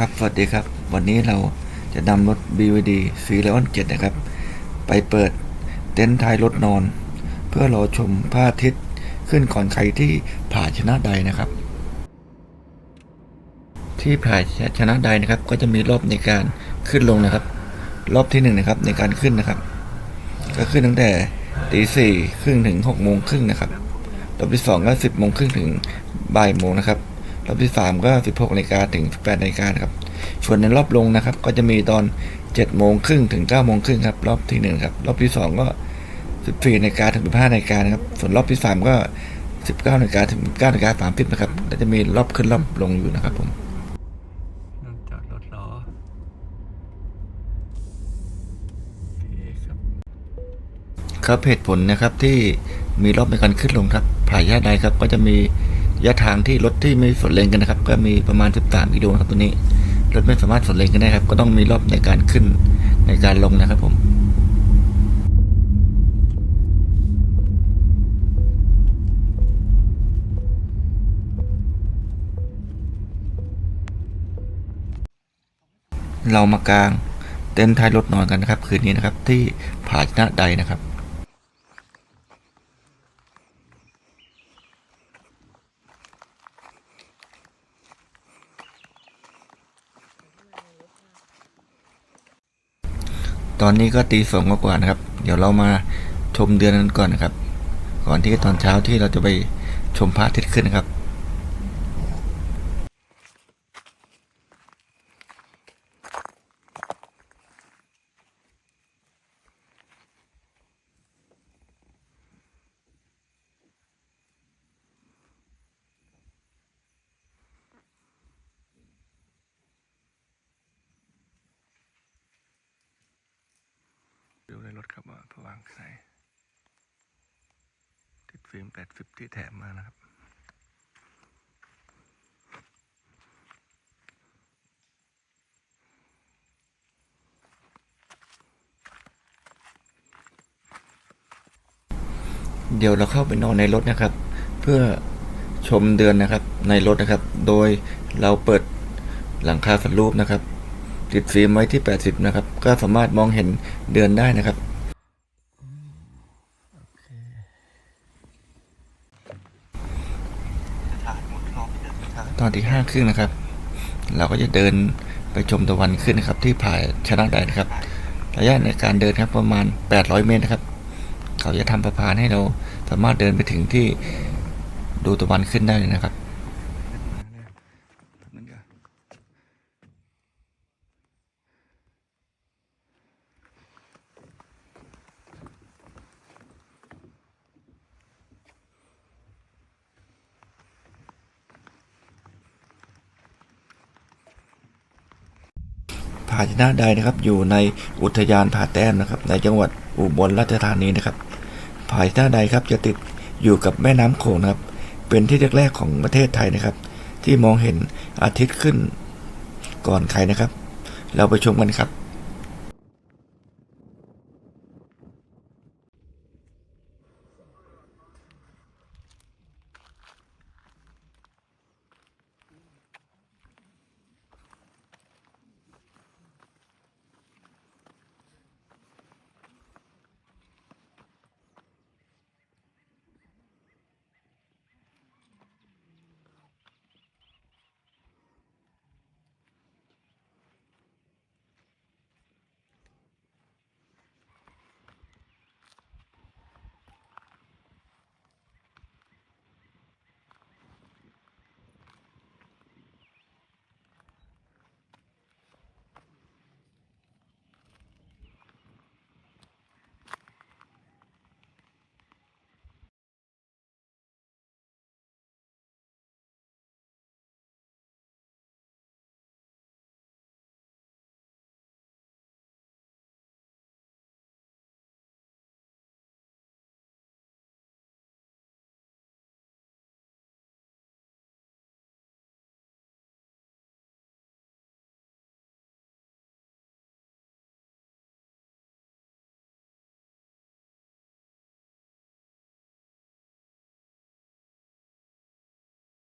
ครับ สวัสดีครับ วันนี้เราจะนำรถ BVD สีเลออนเจ็ดนะครับ ไปเปิดเต็นท์ท้ายรถนอน เพื่อรอชมพระอาทิตย์ขึ้นก่อนใครที่ผ่าชนะใดนะครับ ที่ผ่าชนะใดนะครับ ก็จะมีรอบในการขึ้นลงนะครับ รอบที่หนึ่งนะครับในการขึ้นนะครับ ก็ขึ้นตั้งแต่ตีสี่ครึ่งถึงหกโมงครึ่งนะครับรอบที่สองก็สิบโมงครึ่งถึงบ่ายโมงนะครับ รอบที่สามก็สิบหกนาฬิกาถึงแปดนาฬิกานะครับส่วนในรอบลงนะครับ ก็จะมีตอนเจ็ดโมงครึ่งถึงเก้าโมงครึ่งครับรอบที่หนึ่งครับรอบที่สองก็สิบสี่นาฬิกาถึงสิบห้านาฬิกานะครับส่วนรอบที่สามก็สิบเก้านาฬิกาถึงเก้านาฬิกาสามสิบนะครับแล้วจะมีรอบขึ้นรอบลงอยู่นะครับผมจอดรถล้อครับเหตุผลนะครับที่มีรอบในการขึ้นลงครับผายาใดครับก็จะมี ระยะทางที่รถที่ไม่สวนเลนกันนะครับ ก็มีประมาณ 13กิโลนะครับตัวนี้ รถไม่สามารถสวนเลนกันได้ครับ ก็ต้องมีรอบในการขึ้นในการลงนะครับผมเรามากางเต็นท์ท้ายรถนอนกันนะครับ คืนนี้นะครับที่ผาชนะใดนะครับ ตอนนี้ก็ตีสองกว่านะครับ เดี๋ยวเรามาชมเดือนนั้นก่อนนะครับ ก่อนที่ตอนเช้าที่เราจะไปชมพระอาทิตย์ขึ้นนะครับ รถครับว่าพวางใส่ติดฟิล์ม 80 ที่แถมมานะครับ เดี๋ยวเราเข้าไปนอนในรถนะครับ เพื่อชมเดือนนะครับในรถนะครับ โดยเราเปิดหลังคาสันรูปนะครับ ติดฟิล์มไว้ที่ 80 นะครับ ก็สามารถมองเห็นเดือนได้นะครับ ตอนที่ห้าครึ่งนะครับ เราก็จะเดินไปชมตะวันขึ้นนะครับ ที่ผาชนะใดนะครับ ระยะในการเดินครับประมาณ 800 เมตรนะครับ เขาจะทำประพานให้เราสามารถเดินไปถึงที่ดูตะวันขึ้นได้นะครับ ผาชนะใดนะครับ อยู่ในอุทยานผาแต้มนะครับ ในจังหวัดอุบลราชธานีนะครับผาชนะใดครับจะติดอยู่กับแม่น้ำโขงนะครับ เป็นที่แรกๆของประเทศไทยนะครับ ที่มองเห็นอาทิตย์ขึ้นก่อนใครนะครับ เราไปชมกันครับ